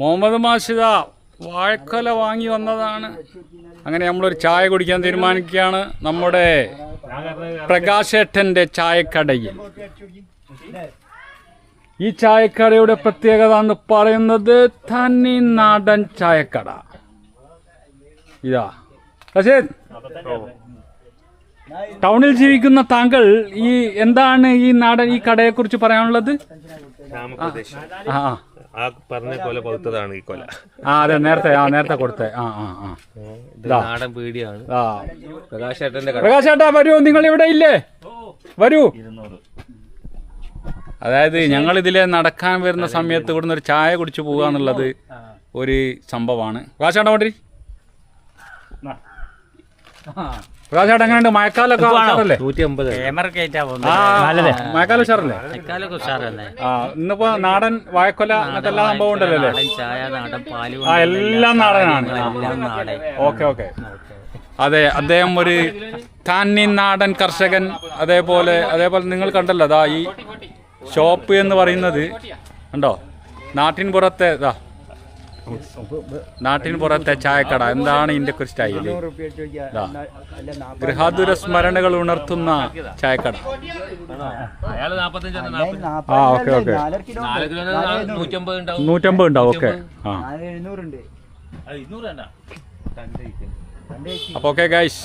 മുഹമ്മദ് മാഷിദ വാഴക്കൊല വാങ്ങി വന്നതാണ്. അങ്ങനെ നമ്മളൊരു ചായ കുടിക്കാൻ തീരുമാനിക്കുകയാണ് നമ്മുടെ പ്രകാശേട്ടന്റെ ചായക്കടയിൽ. ഈ ചായക്കടയുടെ പ്രത്യേകത എന്ന് പറയുന്നത് തനി നാടൻ ചായക്കട. ഇതാ. റഷീദ് ടൗണിൽ ജീവിക്കുന്ന താങ്കൾ ഈ എന്താണ് ഈ നാടൻ ഈ കടയെക്കുറിച്ച് പറയാനുള്ളത്? ആ. ആ. ആ പറഞ്ഞ കൊല പൗത്തതാണ് ഈ കൊല. ആ അതെ നേരത്തെ ആ നേരത്തെ കൊടുത്തേ. ആ ആ ആ. ഇത് നാടൻ പീടിയാണ്. ആ പ്രകാശേട്ടന്റെ കട. പ്രകാശ് ചേട്ടാ വരൂ നിങ്ങൾ ഇവിടെ ഇല്ലേ? വരൂ. അതായത് ഞങ്ങൾ ഇതിലെ നടക്കാൻ വരുന്ന സമയത്ത് ഇവിടുന്ന് ഒരു ചായ കുടിച്ചു പോകുക എന്നുള്ളത് ഒരു സംഭവമാണ്. പ്രകാശ് ചേട്ടാ കൊണ്ടി പ്രകാശ് ചേട്ടാ എങ്ങനെയുണ്ട്? മഴക്കാലൊക്കെ ഉഷാറല്ലേ? മഴക്കാലം ഉഷാറല്ലേ? ആ ഇന്നിപ്പോ നാടൻ വാഴക്കൊല അങ്ങനത്തെ എല്ലാ സംഭവം ഉണ്ടല്ലോ അല്ലേ? നാടൻ ചായ നാടൻ പാൽ ആ എല്ലാം നാടനാണ്. Okay okay. അതെ അദ്ദേഹം ഒരു താന്നി നാടൻ കർഷകൻ അതേപോലെ അതേപോലെ നിങ്ങൾ കണ്ടല്ലോ അതാ ഈ ഷോപ്പ് എന്ന് പറയുന്നത് ഉണ്ടോ നാട്ടിൻ പുറത്തെ ഇതാ നാട്ടിൻ പുറത്തെ ചായക്കട എന്താണ് ഇതിന്റെ ഒരു സ്റ്റൈൽ. ഗൃഹാതുര സ്മരണകൾ ഉണർത്തുന്ന ചായക്കട ആ ഓക്കെ ഓക്കെ നൂറ്റമ്പത് ഉണ്ടാവും ഓക്കെ ആ അപ്പോൾ ഓക്കെ ഗൈസ്